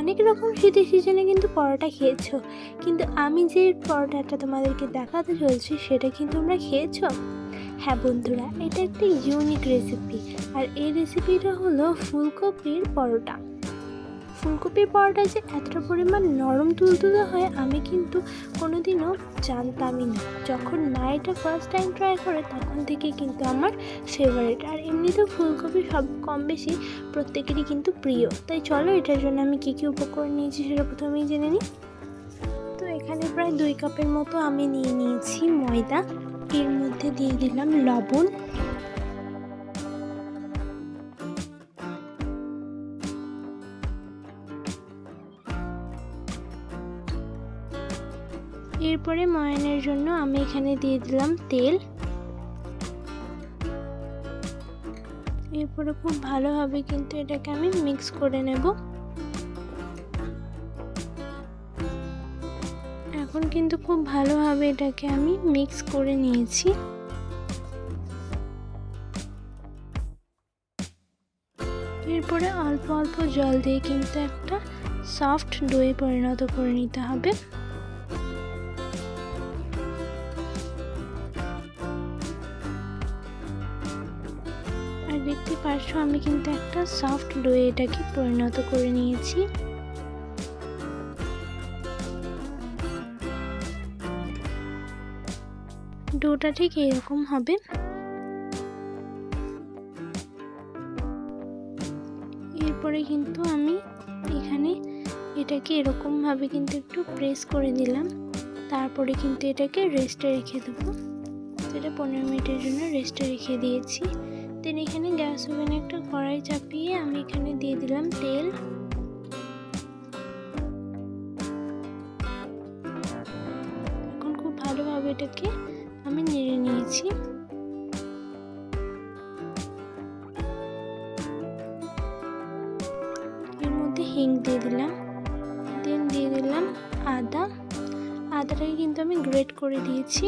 অনেক রকম শীতের সিজনে কিন্তু পরোটা খেয়েছো। কিন্তু আমি যে পরোটাটা তোমাদেরকে দেখাতে চলছি, সেটা কিন্তু তোমরা খেয়েছো? হ্যাঁ বন্ধুরা, এটা একটা ইউনিক রেসিপি আর এই রেসিপিটা হলো ফুলকপির পরোটা। ফুলকপির পরোটা যে এতটা পরিমাণ নরম তুলতুলে হয়, আমি কিন্তু কোনোদিনও জানতামই না। যখন মা এটা ফার্স্ট টাইম ট্রাই করে, তখন থেকে কিন্তু আমার ফেভারিট আর এমনিতেও ফুলকপি সব কম বেশি প্রত্যেকেরই কিন্তু প্রিয়। তাই চলো, এটার জন্য আমি কী কী উপকরণ নিয়েছি সেটা প্রথমেই জেনে নিই। তো এখানে প্রায় দুই কাপের মতো আমি নিয়ে নিয়েছি ময়দা। এর মধ্যে দিয়ে দিলাম লবণ। এরপরে ময়ানের জন্য আমি এখানে দিয়ে দিলাম তেল। এরপরে খুব ভালোভাবে কিন্তু এটাকে আমি মিক্স করে নেব। এখন কিন্তু খুব ভালোভাবে এটাকে আমি মিক্স করে নিয়েছি। এরপরে অল্প অল্প জল দিয়ে কিন্তু একটা সফট ডোয়ে পরিণত করে নিতে হবে। দেখতে আমি কিন্তু একটা সফট ডোয়ে এটাকে পরিণত করে নিয়েছি। ডোটা ঠিক এরকম হবে। এরপরে কিন্তু আমি এখানে এটাকে এরকমভাবে কিন্তু একটু প্রেস করে দিলাম তারপরে কিন্তু এটাকে রেস্টে রেখে দেবো। এটা পনেরো মিনিটের জন্য রেস্টে রেখে দিয়েছি। দেন এখানে গ্যাস ওভেনে একটা কড়াই চাপিয়ে আমি এখানে দিয়ে দিলাম তেল। এখন খুব ভালোভাবে এটাকে আমি নেড়ে নিয়েছি। এর মধ্যে হিং দিয়ে দিলাম। দেন দিয়ে দিলাম আদা। আদাটাকে কিন্তু আমি গ্রেট করে দিয়েছি।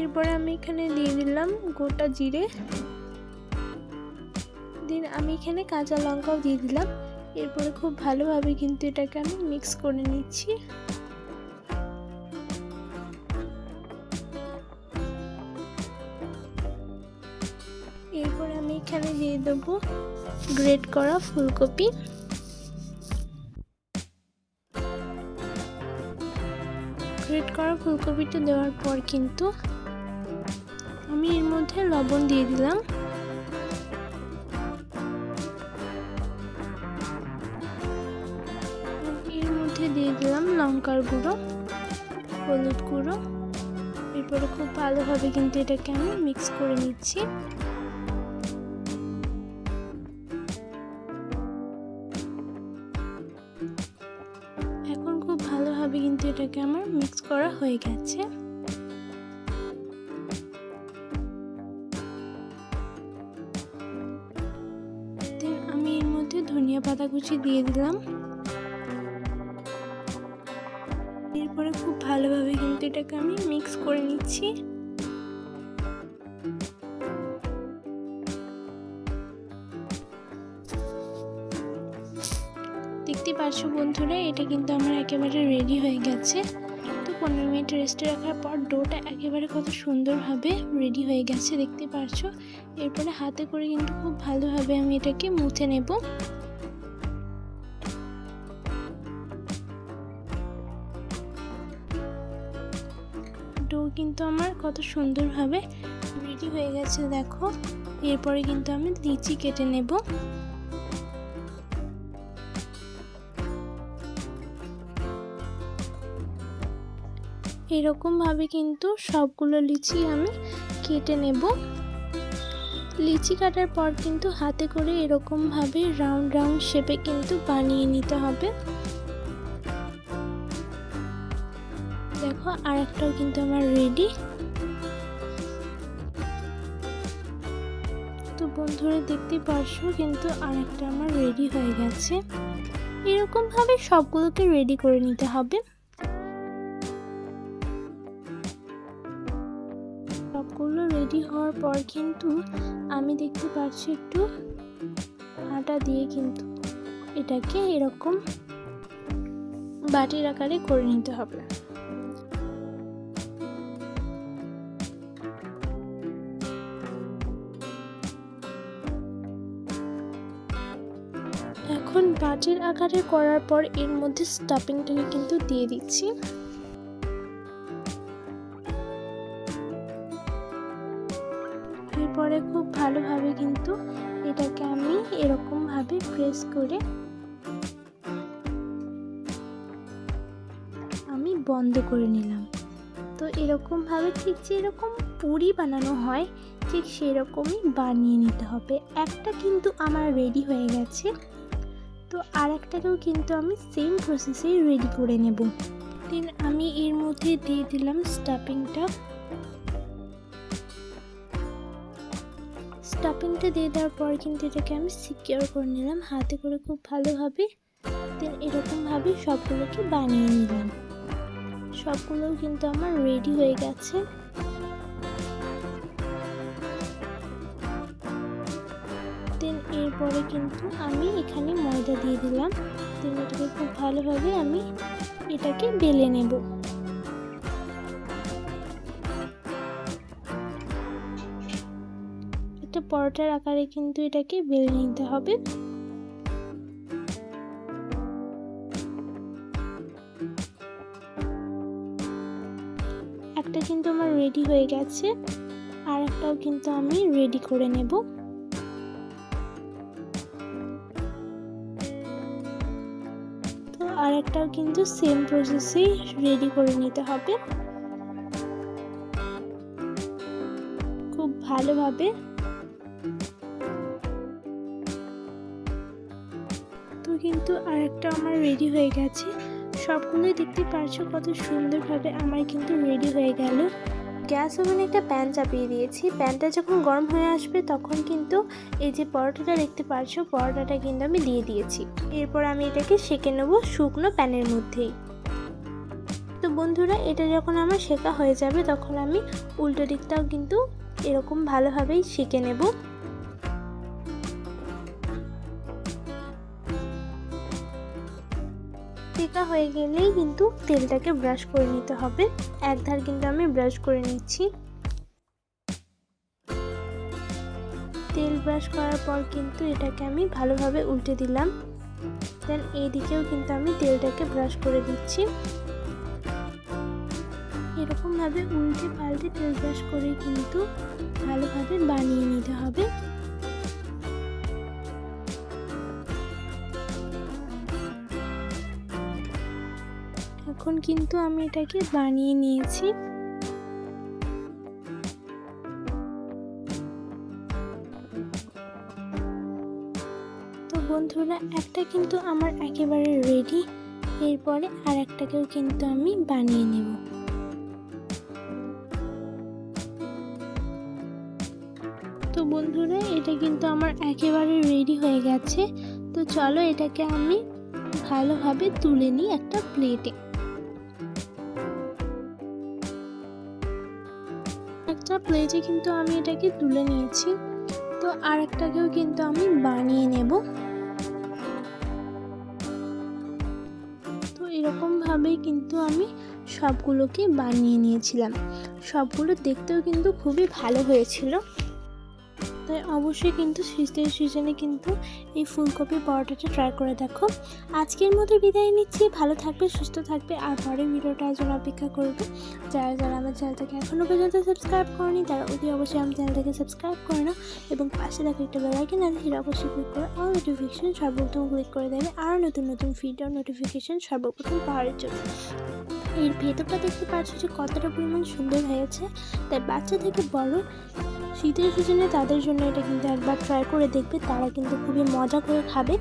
এরপরে আমি এখানে দিয়ে দিলাম গোটা জিরে। দিন আমি এখানে কাঁচা লঙ্কাও দিয়ে দিলাম। এরপরে খুব ভালোভাবে কিন্তু এটাকে আমি মিক্স করে নিচ্ছি। এরপরে আমি এখানে দিয়ে দেবো গ্রেট করা ফুলকপি। গ্রেট করা ফুলকপিটা দেওয়ার পর কিন্তু আমি এর মধ্যে লবণ দিয়ে দিলাম। এর মধ্যে দিয়ে দিলাম লঙ্কার গুঁড়ো, হলুদ গুঁড়ো। এরপরে খুব ভালোভাবে কিন্তু এটাকে আমি মিক্স করে নিচ্ছি। এখন খুব ভালোভাবে কিন্তু এটাকে আমার মিক্স করা হয়ে গেছে। ধনিয়া পাতা কুচি দিয়ে দিলাম। এরপরে খুব ভালোভাবে কিন্তু এটাকে আমি মিক্স করে নিচ্ছি। দেখতে পাচ্ছ বন্ধুরা, এটা কিন্তু আমার একেবারে রেডি হয়ে গেছে। তো পনেরো মিনিট রেস্টে রাখার পর ডোটা একেবারে কত সুন্দরভাবে রেডি হয়ে গেছে, দেখতে পারছ? এরপরে হাতে করে কিন্তু খুব ভালোভাবে আমি এটাকে মুছে নেব। কিন্তু আমার কত সুন্দরভাবে রেডি হয়ে গেছে, দেখো। এরপরে কিন্তু আমি লিচি কেটে নেব। এরকমভাবে কিন্তু সবগুলো লিচি আমি কেটে নেব। লিচি কাটার পর কিন্তু হাতে করে এরকমভাবে রাউন্ড রাউন্ড শেপে কিন্তু বানিয়ে নিতে হবে। দেখো, আর একটাও কিন্তু আমার রেডি তো বন্ধুরা, দেখতে পারছ, কিন্তু আর একটা আমার রেডি হয়ে গেছে। এরকমভাবে সবগুলোকে রেডি করে নিতে হবে। সবগুলো রেডি হওয়ার পর কিন্তু আমি দেখতে পাচ্ছি একটু আটা দিয়ে কিন্তু এটাকে এরকম বাটির আকারে করে নিতে হবে। এখন বাটির আকারে করার পর এর মধ্যে স্টাফিংটাকে কিন্তু দিয়ে দিচ্ছি। এরপরে খুব ভালোভাবে কিন্তু এটাকে আমি এরকমভাবে প্রেস করে আমি বন্ধ করে নিলাম। তো এরকমভাবে ঠিক যেরকম পুরি বানানো হয়, ঠিক সেরকমই বানিয়ে নিতে হবে। একটা কিন্তু আমার রেডি হয়ে গেছে। তো আর একটাকেও কিন্তু আমি সেম প্রসেসেই রেডি করে নেব। দেন আমি এর মধ্যে দিয়ে দিলাম স্টাফিংটা স্টাফিংটা দিয়ে দেওয়ার পর কিন্তু এটাকে আমি সিকিওর করে নিলাম, হাতে করে খুব ভালোভাবে। দেন এরকমভাবে সবগুলোকে বানিয়ে নিলাম। সবগুলো কিন্তু আমার রেডি হয়ে গেছে। দেন এরপরে কিন্তু আমি এখানে ময়দা দিয়ে দিলাম। দেন এটাকে খুব ভালোভাবে আমি এটাকে বেলে নেব। একটা পরোটার আকারে কিন্তু এটাকে বেলে নিতে হবে। একটা কিন্তু আমার রেডি হয়ে গেছে। আর একটাও কিন্তু আমি রেডি করে নেব। তো আর একটাও কিন্তু সেম প্রসেসেই রেডি করে নিতে হবে। খুব ভালোভাবে। তো কিন্তু আর একটা আমার রেডি হয়ে গেছে। সবগুলোই দেখতে পারছ কত সুন্দরভাবে আমার কিন্তু রেডি হয়ে গেল। গ্যাস ওভেনে একটা প্যান চাপিয়ে দিয়েছি। প্যানটা যখন গরম হয়ে আসবে তখন কিন্তু এই যে পরোটাটা দেখতে পারছ, পরোটাটা কিন্তু আমি দিয়ে দিয়েছি। এরপর আমি এটাকে সেঁকে নেব শুকনো প্যানের মধ্যেই। তো বন্ধুরা, এটা যখন আমার শেখা হয়ে যাবে তখন আমি উল্টো দিকটাও কিন্তু এরকম ভালোভাবেই শিখে নেব। হয়ে গেলেই কিন্তু তেলটাকে ব্রাশ করে নিতে হবে। এক ধার কিন্তু আমি ব্রাশ করে নিচ্ছি। তেল ব্রাশ করার পর কিন্তু এটাকে আমি ভালোভাবে উল্টে দিলাম। দেন এই দিকেও কিন্তু আমি তেলটাকে ব্রাশ করে দিচ্ছি। এরকমভাবে উল্টে পাল্টে তেল ব্রাশ করে কিন্তু ভালোভাবে বানিয়ে নিতে হবে। এখন কিন্তু আমি এটাকে বানিয়ে নিয়েছি। তো বন্ধুরা, একটা কিন্তু আমার একেবারে রেডি এরপরে আর একটাকেও কিন্তু আমি বানিয়ে নেব। তো বন্ধুরা, এটা কিন্তু আমার একেবারে রেডি হয়ে গেছে। তো চলো এটাকে আমি ভালোভাবে তুলে নিই একটা প্লেটে একটা প্লেটে কিন্তু আমি এটাকে তুলে নিয়েছি। তো আর একটাকেও কিন্তু আমি বানিয়ে নেব। তো এরকমভাবেই কিন্তু আমি সবগুলোকে বানিয়ে নিয়েছিলাম। সবগুলো দেখতেও কিন্তু খুবই ভালো হয়েছিল। তাই অবশ্যই কিন্তু শীতের সিজনে কিন্তু এই ফুলকপি পরোটাটা ট্রাই করে দেখো। আজকের মতো বিদায় নিচ্ছি। ভালো থাকবে, সুস্থ থাকবে আর পরের ভিডিওটার জন্য অপেক্ষা করবে। যারা যারা আমার চ্যানেলটাকে এখনও পর্যন্ত সাবস্ক্রাইব করেনি, তারা অতি অবশ্যই আমার চ্যানেলটাকে সাবস্ক্রাইব করে নাও এবং পাশে দেখা একটা বেলাইকেন আছে, সেটা অবশ্যই ক্লিক করে অল নোটিফিকেশন সর্বপ্রথম ক্লিক করে দেবে আর নতুন নতুন ভিডিও নোটিফিকেশন সর্বপ্রথম পাওয়ার জন্য। এর ভেতরটা দেখতে পাচ্ছ যে কতটা পরিমাণ সুন্দর হয়েছে। তাই বাচ্চা থেকে বড় শীতের সিজনে তাদের জন্য এটা কিন্তু একবার ট্রাই করে দেখবে। তারা কিন্তু খুবই মজা করে খাবে।